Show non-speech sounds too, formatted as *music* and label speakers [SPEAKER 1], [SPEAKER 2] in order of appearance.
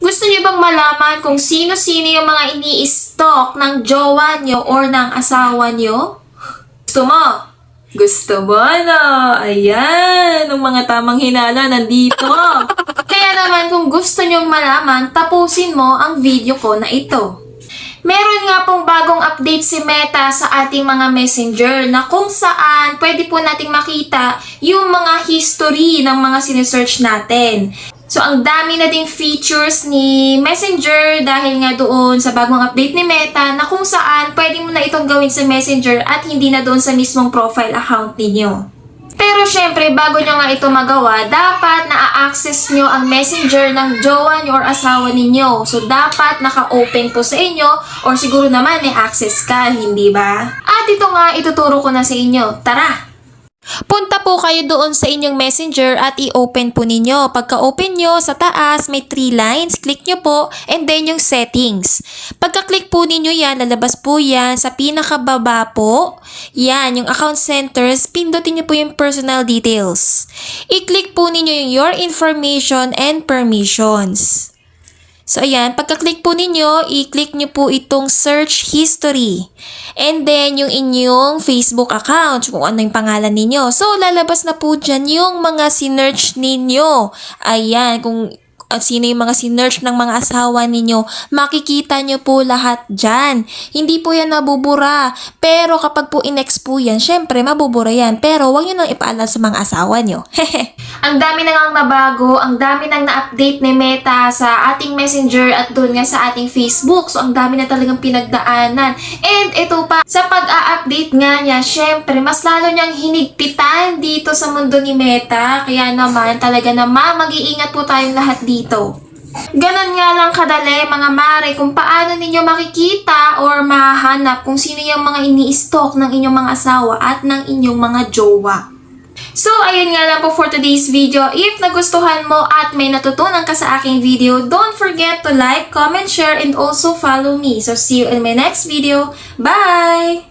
[SPEAKER 1] Gusto niyo bang malaman kung sino-sino yung mga ini-stalk ng jowa niyo or ng asawa niyo? Gusto mo? Gusto mo, no? Ayan, ang mga tamang hinala nandito. *laughs* Kaya naman kung gusto niyong malaman, tapusin mo ang video ko na ito. Meron nga pong bagong update si Meta sa ating mga messenger na kung saan pwede po nating makita yung mga history ng mga sinesearch natin. So, ang dami na ding features ni Messenger dahil nga doon sa bagong update ni Meta na kung saan pwede mo na itong gawin sa Messenger at hindi na doon sa mismong profile account ninyo. Pero syempre, bago nyo nga ito magawa, dapat na-access nyo ang messenger ng jowa nyo or asawa ninyo. So, dapat naka-open to sa inyo or siguro naman may access ka, hindi ba? At ito nga, ituturo ko na sa inyo. Tara! Punta po kayo doon sa inyong messenger at i-open po ninyo. Pagka-open nyo, sa taas may three lines. Click nyo po and then yung settings. Pagka-click po ninyo yan, lalabas po yan sa pinakababa po. Yan, yung account centers. Pindutin nyo po yung personal details. I-click po ninyo yung your information and permissions. So, ayan, pagka-click po ninyo, i-click nyo po itong search history. And then, yung inyong Facebook account, kung ano yung pangalan ninyo. So, lalabas na po dyan yung mga sinearch ninyo. Ayan, kung at sino yung mga sinearch ng mga asawa ninyo, makikita nyo po lahat dyan. Hindi po yan nabubura. Pero kapag po inex po yan, syempre mabubura yan. Pero huwag nyo nang ipaalam sa mga asawa nyo. *laughs* ang dami na ngang nabago, ang dami nang na-update ni Meta sa ating messenger at doon nga sa ating Facebook. So ang dami na talagang pinagdaanan. And ito pa, sa pag-a-update nga niya, syempre mas lalo niyang hinigpitan dito sa mundo ni Meta. Kaya naman talaga naman mag-iingat po tayong lahat dito. Ganon nga lang kadali mga mare kung paano ninyo makikita or mahanap kung sino yung mga ini-stalk ng inyong mga asawa at ng inyong mga jowa. So, ayun nga lang po for today's video. If nagustuhan mo at may natutunan ka sa aking video, don't forget to like, comment, share, and also follow me. So, see you in my next video. Bye!